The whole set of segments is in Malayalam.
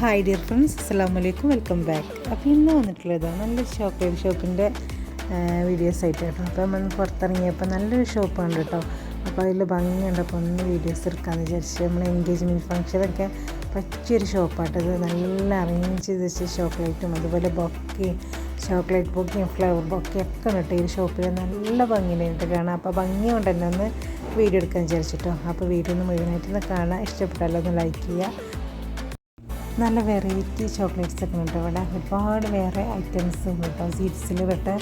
ഹായ് ഡിയർ ഫ്രണ്ട്സ് അസ്സാം വലൈക്കും വെൽക്കം ബാക്ക് അപ്പോൾ ഇന്ന് വന്നിട്ടുള്ളത് ഷോപ്പ് ചോക്ലേറ്റ് ഷോപ്പിന്റെ വീഡിയോസ് ആയിട്ട് കേട്ടോ അപ്പോൾ നമ്മൾ പുറത്തിറങ്ങിയപ്പോൾ നല്ലൊരു ഷോപ്പാണ് കേട്ടോ അപ്പോൾ അതിൽ ഭംഗിയുണ്ട്. അപ്പോൾ ഒന്ന് വീഡിയോസ് എടുക്കാമെന്ന് വിചാരിച്ച് നമ്മൾ എൻഗേജ്മെന്റ് ഫംഗ്ഷനൊക്കെ പറ്റിയൊരു ഷോപ്പാട്ടത് നല്ല അറേഞ്ച് ചെയ്ത് വെച്ച ചോക്ലേറ്റും അതുപോലെ ബൊക്കയും ചോക്ലേറ്റ് ബൊക്കയും ഫ്ലവർ ബൊക്കയും ഒക്കെ കേട്ടോ ഈ ഷോപ്പിൽ നല്ല ഭംഗിയുണ്ട് കാണാം അപ്പോൾ ഭംഗി കൊണ്ട് തന്നെ ഒന്ന് വീഡിയോ എടുക്കാൻ വിചാരിച്ചിട്ടോ. അപ്പോൾ വീഡിയോ ഒന്ന് മുഴുവനായിട്ടൊന്ന് കാണാം ഇഷ്ടപ്പെട്ടാലോ ഒന്ന് ലൈക്ക് ചെയ്യുക. നല്ല വെറൈറ്റി ചോക്ലേറ്റ്സ് ഒക്കെ ഉണ്ട്. ഇവിടെ ഒരുപാട് വേറെ ഐറ്റംസ് ഉണ്ട് കേട്ടോ. വിട്ട് തൊട്ട്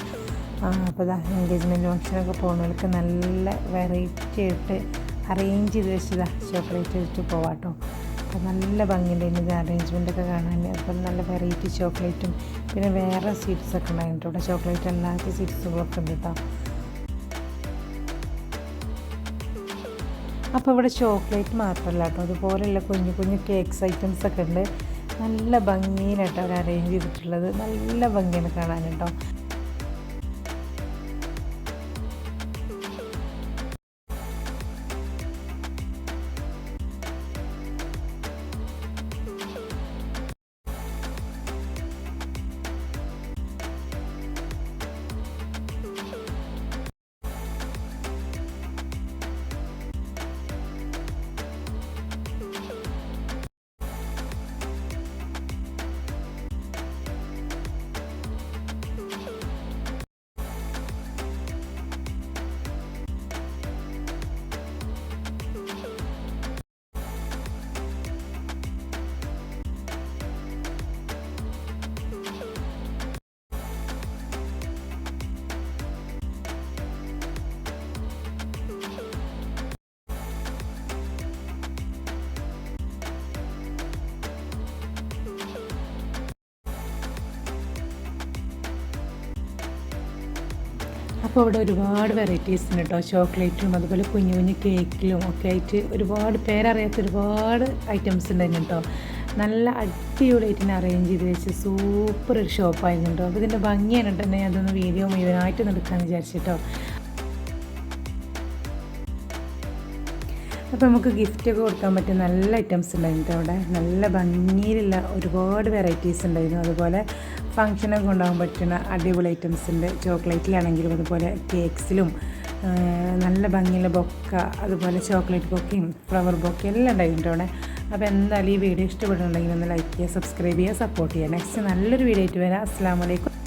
അപ്പോൾ ഇതാ എൻഗേജ്മെന്റ് ഫംഗ്ഷനൊക്കെ പോകുന്നവർക്ക് നല്ല വെറൈറ്റി ആയിട്ട് അറേഞ്ച് ചെയ്ത് വെച്ചതാ ചോക്ലേറ്റ് വെച്ചിട്ട് പോവാം കേട്ടോ. അപ്പോൾ നല്ല ഭംഗിയുണ്ട് ഇതിന്റെ അറേഞ്ച്മെന്റ് ഒക്കെ കാണാൻ അതുപോലെ നല്ല വെറൈറ്റി ചോക്ലേറ്റും പിന്നെ വേറെ സ്വീറ്റ്സൊക്കെ ഉണ്ടായിട്ടുണ്ട്. ഇവിടെ ചോക്ലേറ്റ് അല്ലാത്ത സ്വീറ്റ്സുകളൊക്കെ ഉണ്ട് കേട്ടോ. അപ്പോൾ ഇവിടെ ചോക്ലേറ്റ് മാത്രമല്ല കേട്ടോ. അതുപോലെയുള്ള കുഞ്ഞു കുഞ്ഞു കേക്ക്സ് ഐറ്റംസ് ഒക്കെ ഉണ്ട്. നല്ല ഭംഗിയിലാട്ടോ അവർ അറേഞ്ച് ചെയ്തിട്ടുള്ളത്. നല്ല ഭംഗിയാണ് കാണാൻ കേട്ടോ. അപ്പോൾ ഇവിടെ ഒരുപാട് വെറൈറ്റീസ് ഉണ്ട് കേട്ടോ ചോക്ലേറ്റും അതുപോലെ കുഞ്ഞു കുഞ്ഞു കേക്കിലും ഒക്കെ ആയിട്ട് ഒരുപാട് പേരറിയാത്ത ഒരുപാട് ഐറ്റംസ് ഉണ്ടായിരുന്നു കേട്ടോ നല്ല അടിപൊളിയായിട്ട് തന്നെ അറേഞ്ച് ചെയ്ത് വെച്ച് സൂപ്പർ ഒരു ഷോപ്പായിരുന്നു കേട്ടോ അപ്പോൾ ഇതിന്റെ ഭംഗിയാണ് കേട്ടോ ഞാൻ അതൊന്ന് വീഡിയോ മുഴുവനായിട്ട് നടക്കാമെന്ന് വിചാരിച്ചിട്ടോ അപ്പോൾ നമുക്ക് ഗിഫ്റ്റൊക്കെ കൊടുക്കാൻ പറ്റിയ നല്ല ഐറ്റംസ് ഉണ്ടായിരുന്നു അവിടെ. നല്ല ഭംഗിയിലുള്ള ഒരുപാട് വെറൈറ്റീസ് ഉണ്ടായിരുന്നു. അതുപോലെ ഫങ്ഷനൊക്കെ ഉണ്ടാകാൻ പറ്റുന്ന അടിപൊളി ഐറ്റംസ് ഉണ്ട്. ചോക്ലേറ്റിലാണെങ്കിലും അതുപോലെ കേക്ക്സിലും നല്ല ഭംഗിയുള്ള ബൊക്ക അതുപോലെ ചോക്ലേറ്റ് ബൊക്കയും ഫ്ലവർ ബൊക്കയും എല്ലാം ഉണ്ടായിട്ടുണ്ട് അവിടെ. അപ്പോൾ എന്തായാലും ഈ വീഡിയോ ഇഷ്ടപ്പെടുന്നുണ്ടെങ്കിൽ ഒന്ന് ലൈക്ക് ചെയ്യുക സബ്സ്ക്രൈബ് ചെയ്യുക സപ്പോർട്ട് ചെയ്യുക. നെക്സ്റ്റ് നല്ലൊരു വീഡിയോ ആയിട്ട് വരാം. അസ്സാം വലൈക്കും